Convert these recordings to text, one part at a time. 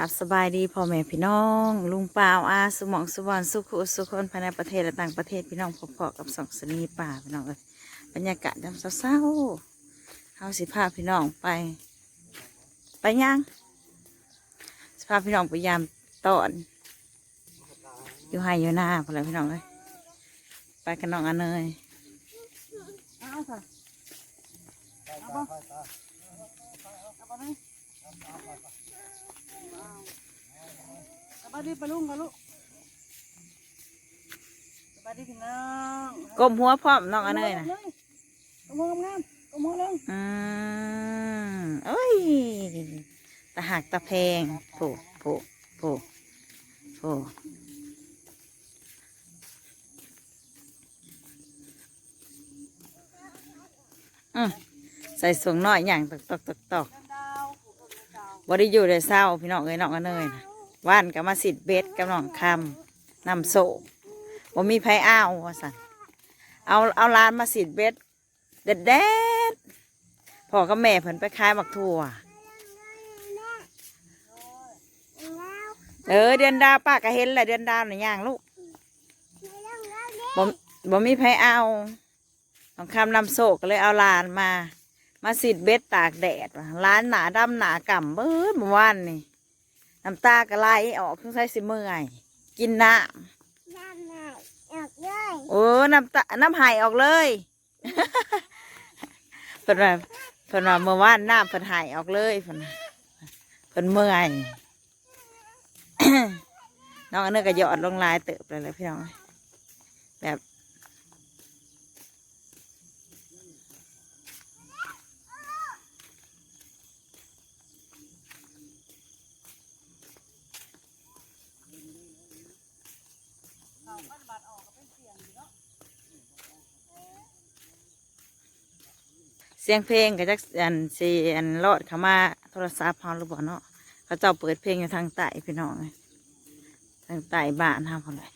กับสบายดีพ่อแม่พี่น้อง ลุงป่าวอาสุมองสุวรรณสุขุสุคนภายในประเทศและต่างประเทศพี่น้องพอๆกับสองสนีป่าพี่น้องเลยบรรยากาศยามเศร้าๆเฮาสิพาพี่น้องไป ไปยังสิพาพี่น้องไปยามตอน อยู่ไฮอยู่หน้าพอแล้วพี่น้องเลยไปกันน้องอันเนยเอาค่ะเอาบ่เอาบ่นี่ สบายดีปะลุงปะลุงสบายดีพี่น้องก้มหัวพร้อมน้องอันเนยนะกมงามกมงเลยอืมเอ้ยตะหักตะแพงโผโผโผโผอืมใส่สวงน้อยอย่างตอกตอกตอกตอกดาวดาว บไดิอยู่ได้เศร้าพี่น้องเอ้ยน้องกันเลยนะว่านกับมาสิดเบ็ดกับน้องคำนำโศกบ่มีไผอ้าวว่าสันเอาเอาลานมาสิดเบ็ดเด็ดเด็ดพ่อกับแม่เพิ่นไปขายบักถั่วเออเดือนดาวป้าก็เห็นแหละเดือนดาวหน่อยย่างลูกบ่บ่มีไผเอาน้องคำนำโศกก็เลยเอาลานมา มาสิดเบ็ดตากแดดว่ะร้านหนาดำหนากำเบิดเมื่อวานนี่น้ำตากระไหลออกเพิ่งใช้สิเมื่อยกินน้ำโอ้น้ำตาน้ำไหายออกเลยเพิ่นว่าเพิ่นว่าเมื่อวานน้ำเพิ่นไหายออกเลยเพิ่นว่าเพิ่นเมื่อยน้องอันนี้ก็หยอดลงลายเติบเลยเลยพี่น้องแบบ สียงเพลงก็จักอันสีอันรอดเข้ามาโทรศัพท์เฮาหรือเปล่าเนาะเขาเจ้าเปิดเพลงอยู่ทางใต้พี่น้องทางใต้บ้านเฮาคนเลย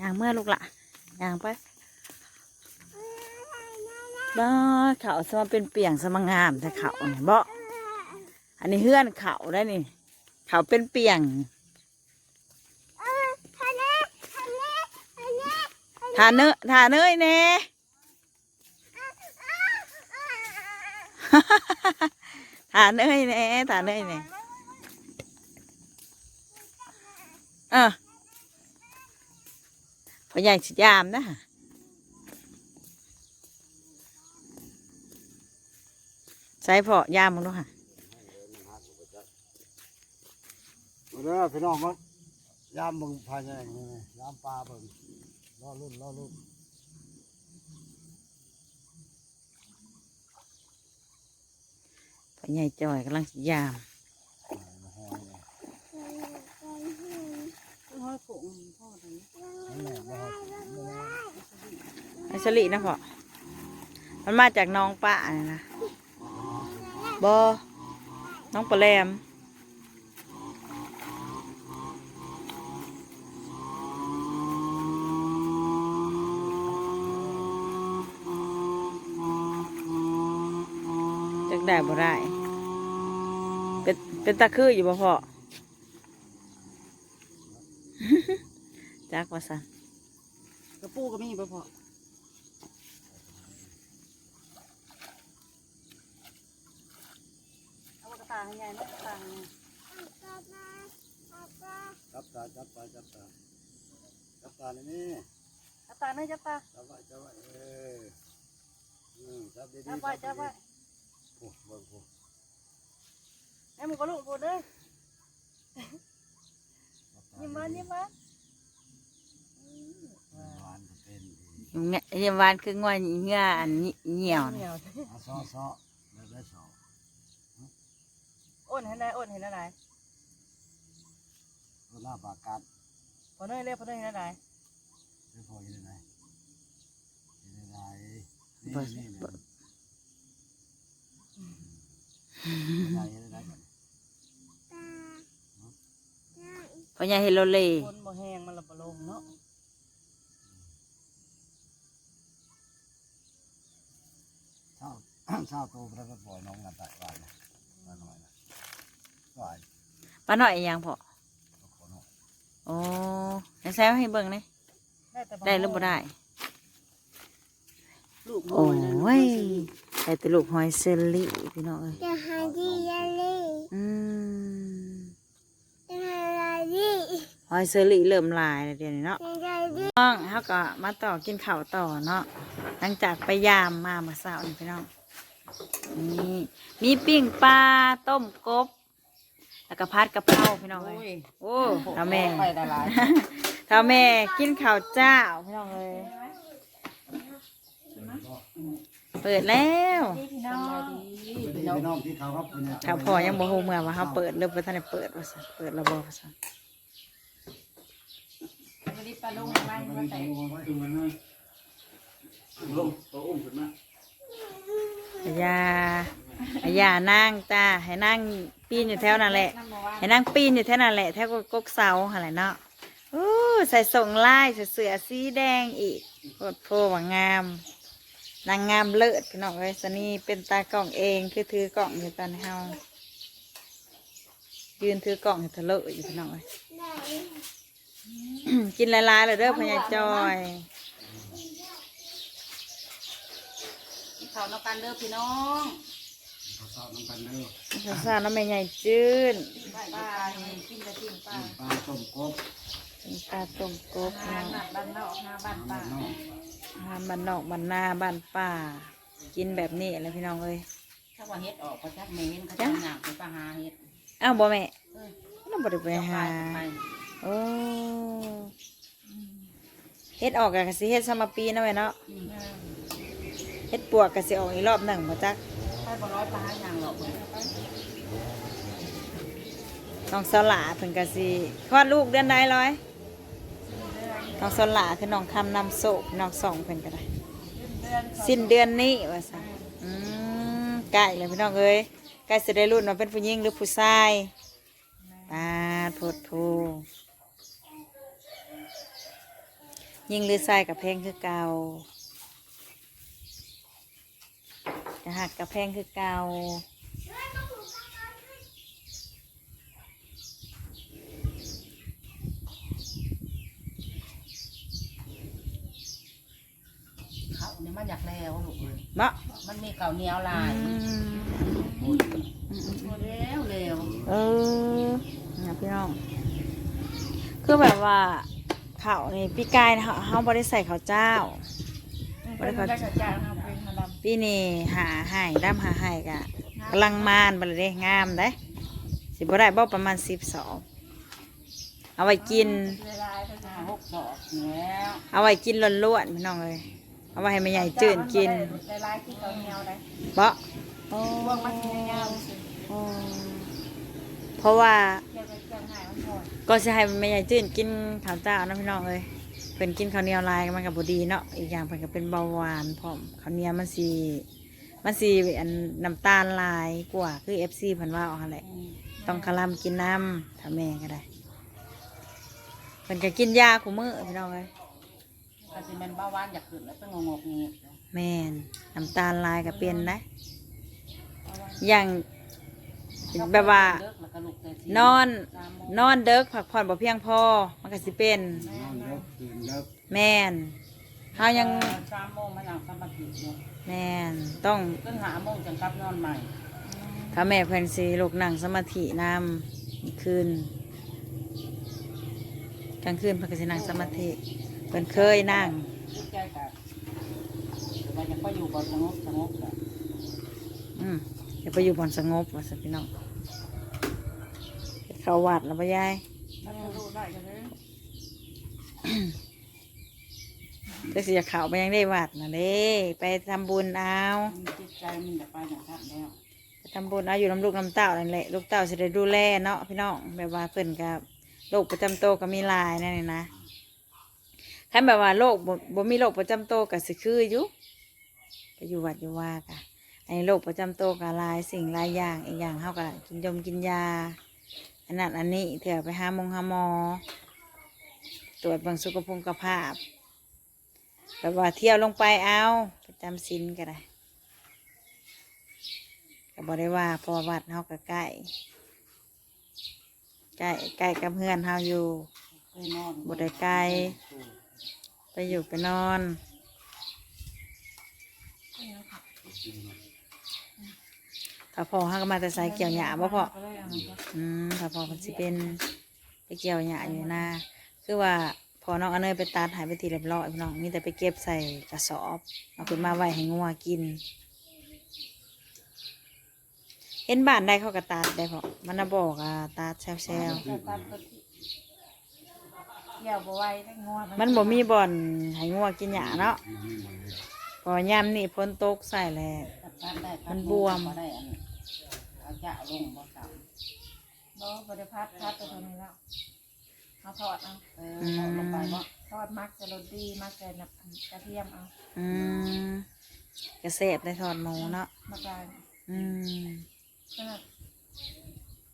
ย่างเมื่อลูกละย่างไป บ้าเขาสมาเป็นเปียงสมางามแต่เขาเนี่ยบ่อันนี้เฮือนเขาได้นี่ เขาเป็นเปียงทาเนยทาเนยแน่ทาเนยแน่ทาเนยแน่เออพอใหญ่สิยามนะ ใส่พอยามมึงดูค่ะมาเด้อพี่น้องมันยามเบิ่งภายในนี่นี่ยามปลาเบิ่งรอรุ่นรอรุ่นพอใหญ่จอยกำลังสิยามมาแห้งเลยห้อยกุ้งพ่อตรงนี้นั่นแหละบ่ฮอดบ่ฮอดไอชลินะพ่อมันมาจากน้องป้าเนี่ยนะ บอน้องปลาแรมจักได้บ่ได้ เป็นเป็นตะคืออยู่บ่พ่อจักว่าสันกระปูก็มีบ่พอเอา กระตาให้ใหญ่นะกระตาให้ใหญ่จับตาจับตาจับตาจับตาในนี่กระตาเนยจับตาจับไว้จับไว้เอออืมจับดีๆจับไว้จับไว้โอ้เบิ่งโอ้ให้มึงก็ลูกพูดเด้อจับตายิ้มมายิ้มมาหวานก็เป็นดีเงี้ยเยี่ยมวานคืองวยเงี้ยอันเหี่ยวเหนีนี่ยวเอาซ้อซ้อได้ได้ซ้อ อ้นเห็นได้อ้นเห็นอะไรตัวหน้าปากกัดพอเนยเรียกพอเนยเห็นอะไรได้พออยู่ไหนอยู่ไหนนี่นี่นี่ไหนไหนกันพ่อใหญ่เฮโลเลคนบ่แห้งมันละบ่ลงเนาะเช้าเช้าโตพระก็ปล่อยน้องกันตายว่านะว่าหน่อย นะว่าป้าน้อยอีหยังพ่อขอหน่อยโอ้ยังแซวให้เบิ่งนี่แต่ได้หรือบ่ได้ ลูกโอ้ยได้แต่ลูกหอยเซลลี่พี่น้องเอ้ยจะหาดีอะลีอืมจะหาอะไรดีหอยเซลลี่เริ่มลายแล้วเดี๋ยวนี้เนาะ จะหาดีน้องเขาก็มาต่อกินข้าวต่อเนาะหลังจากไปยามมาเมื่อเช้านี่พี่น้องนี่มีปิ้งปลาต้มกบ แล้วก็พัดกะเพราพี่น้องโอ้เอ้ยยโอ้ทำแม่ไปได้หลายทำแม่กินข้าวเจ้าพี่น้องเอ้ยเปิดแล้วพี่น้องพี่น้องที่เขาครับเป็นถ้าพอยังบ่ฮู้เมื่อว่าเขาเปิดเริ่มไปท่านได้เปิดว่าซั่นเปิดระบบว่าซั่นวันนี้ปลาลงมาให้มาแต่ให้ยา ให้ยานั่งจ้าให้นั่งปีนอยู่แถวนั่นแหละน้ำมาว่าให้นั่งปีนอยู่แถวนั่นแหละแถวกกเสาอะไรเนาะอู้ใส่ส่งลายใส่เสื้อสีแดงอีกโคตรโพว่างาม นางงามเลิศพี่น้องเอ้ยสนี่เป็นตากล้องเองคือถือกล้องอยู่ตอนเฮายืนถือกล้องอยู่ทะเลาะอยู่พี่น้องเอ้ยได้กินหลายๆเลยเด้อพญาจอยเขานกันเด้อพี่น้อง เขาสอบน้ำกันเด้อสาวๆน้ำแม่ใหญ่จื้นปลากินกระจิ้มปลาปลาต้มกบเป็นปลาต้มกบหาเนาะบ้านนอกหาบ้านป่าน้องอาหารบ้านนอกบ้านนาบ้านป่า กินแบบนี้อะไรพี่น้องเอ้ยถ้าว่าเฮ็ดออกก็จักแม่นเขาจะหนักไปปหาเฮ็ดอ้าวบ่แม่เออเราบ่ได้ไปหาไปโอ้เฮ็ดออกกะสิเฮ็ดสมาปีเนาะแม่เนาะเฮ็ดปวกกะสิออกอีกรอบหนึ่งบ่จัก ไปบ่ร้อยปลาอย่างหรอกน้องสลาเพิ่นกะสิคลอดลูกเดือนใดร้อยน้องสลาคือน้องคำนำโศกน้องสองเพิ่นก็ได้ สิ้นเดือนนี้ว่าซั่นอืมใกล้แล้วพี่น้องเอ้ยใกล้สิได้รุ่นว่าเป็นผู้หญิงหรือผู้ชายตาโพดโพยิงหรือชายกับเพลงคือเก่า จะหักกับเพลงคือเก่าเขาเนี่ยมันอยากแล้วลูกเนาะมันมีเก่าเหนียวลาอืยมแล้วเร็วเออนะพี่น้อง คือแบบว่าข้าวนี่พี่กายเขาเขาบริใส่ข้าวเจ้า บริการจัดการเอาไปมาดำพี่นี่หาให้ด้าหาให้กะกำลังมานบริเดงามได้สิบ่ได้บ่ประมาณสิบสองเอาไว้กิน เวลาก็จะหกดอกแล้วเอาไว้กินล้วนๆพี่น้องเลยเอาไว้ให้แม่ใหญ่จืดกินเวลาที่เก่าเหนียวได้เบาโอ้พวกมันกินยาวโอ้เพราะว่าเกี่ยวกับเกี่ยวง่ายมันพอก็จะให้แม่ใหญ่จืดกินข้าวเจ้านะพี่น้องเลย เพิ่นกินข้าวเหนียวลายมันกับบดีเนาะอีกอย่างเพิ่นก็เป็นเบาหวานพร้อมข้าวเหนียวมันสีมันสีอันน้ำตาลลายกว่าคือเอฟซีเพิ่นว่าเอาหั่นแหละต้องคลำกินน้ำถ้าแม่ก็ได้เพิ่นก็กินยาคู่มือพี่น้องเลยก็จะเป็นเบาหวานอยากขึ้นแล้วต้องงงๆงี้แม่นน้ำตาลลายก็เป็นนะอย่างแบบว่า นอนนอนเด็กผักผ่อนบ่เพียงพอ มันก็สิเป็น นอนเลิกตื่นเลิกแม่นเฮายังสามโมงมานั่งสมาธิเนี่ยแม่นต้อง ขึ้นหาโมงจังกลับนอนใหม่ถ้าแม่เพิ่นสิลูกนั่งสมาธินำคืนกลางคืนเพิ่นก็สินั่งสมาธิเพิ่นเคยนั่ง คิดใจกันว่าจะก็อยู่บ่สงบสงบกันอืมเดี๋ยวไปอยู่บอนสงบว่าสัพี่น้อง เฮ็ดเข้าวัดแล้วปะยายมันจะรู้ได้กันเลยก็สิจะเข้าไปยังได้วัดนะเด้ไปทำบุญเอามันจิตใจมันจะไปอย่างนั้นแล้วไปทำบุญเอาอยู่น้ำลูกน้ำเต้านั่นแหละลูกเต้าสิได้ดูแลเนาะพี่น้องแบบว่าเพิ่นกับโรคประจำตัวก็มีหลายนั่นนี่นะถ้าแบบว่าโรคบ่บ่มีโรคประจำตัวก็สิคืออยู่ไปอยู่วัดอยู่ว่ากะอันนี้โรคประจำตัวก็หลายสิ่งหลายอย่างอีกอย่างเฮาก็กินยมกินยา อันนั้นอันนี้เถื่อไปหามงหามอ ตรวจบางสุขภาพภาพแบบว่าเที่ยวลงไปเอาประจำสินก็ได้ก็บอกได้ว่าพอวัดเฮาก็ใกล้ใกล้ใกล้กับเพื่อนเฮาอยู่บ่ได้ไกลไปอยู่ไปนอน ถ้าพ่อเฮาก็มาแต่สายเกี่ยวหญ้าบ่พ่ออืมถ้าพ่อมันสิเป็นไปเกี่ยวหญ้าอยู่นาคือว่าพอน้องอเนยไปตัดหายไปทีเรียบร้อยพี่น้องมีแต่ไปเก็บใส่กระสอบเอาขึ้นมาไว้ให้งัวกิน เห็นบ้านได้เขาก็ตัดได้พอมันน่ะบอกอะตัดแซวแต่ตามปกติเกี่ยวบ่ไหวได้งอๆมันบ่มีบ่อนให้งัวกินหญ้าเนาะ พอยามนี่ฝนตกใส่แหละ ตัดได้มันบวม ได้อัน เอาจะลงบ่ต่ำบ่บ่ได้พัดพัดตัวนี้แล้วเอาทอดเอาเออทอดลงไปบ่ทอดมักจะรสดีมักจะน้ำกระเทียมเอาอืมกระเสบได้ทอดหมูเนาะมากลายอืมขนาด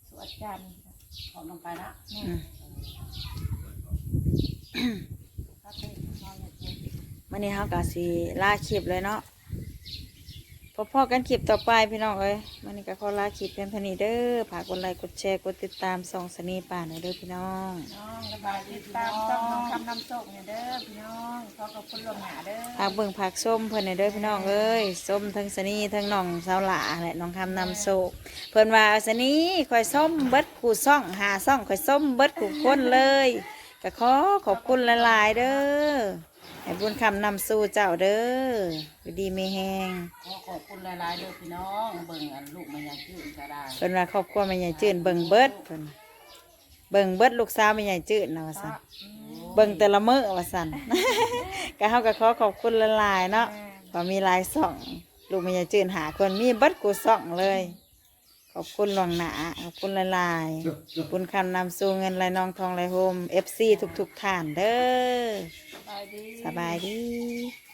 สวดจันทร์ทอดลงไปละนี่อืมพัดเลยนอนเลยมื่อนี้เขากะสีลาคลิปเลยเนาะ พอพ่อๆกันคลิปต่อไปพี่น้องเอ้ยมื่อนี้ก็ขอลาคลิปเพียงเท่านี้เด้อฝากกดไลค์กดแชร์กดติดตามส่องสนีป่าหน่อยเด้อพี่น้องน้องระบายติดตามช่องน้องคำนำโชคเนี่ยเด้อพี่น้องขอขอบคุณลวงหนาเด้อฝากเบิ่งผักส้มเพิ่นหน่อยเด้อพี่น้องเอ้ยส้มทั้งสนีทั้งน้องสาวหลาและน้องคำนำโศกเพิ่นว่าสนีคอยส้มเบิดกูซ่องหาซ่องคอยส้มเบิดกูคนเลยก็ขอขอบคุณหลายๆเด้อ ให้บุญคำนำสู่เจ้าเด้ออยู่ดีไม่แห้งขอขอบคุณหลายๆเด้อพี่น้องเบิ่งอันลูกมันยังจืดก็ได้เพิ่นว่าครอบครัวแม่ใหญ่จื้นเบิ่งเบิดเพิ่นเบิ่งเบิดลูกสาวแม่ใหญ่จื้นนะว่าซั่นเบิ่งแต่ละมื้อว่าซั่นก็เฮาก็ขอขอบคุณหลายๆเนาะว่ามีหลายส่อง ลูกแม่ใหญ่จื้นหาคนมีเบิดกูส่องเลย ขอบคุณหลวงหนาขอบคุณหลายๆขอบคุณคำนำสู่เงินไหลนองทองไหลโฮม FC ทุกๆท่านเด้อสบายดีสบายดี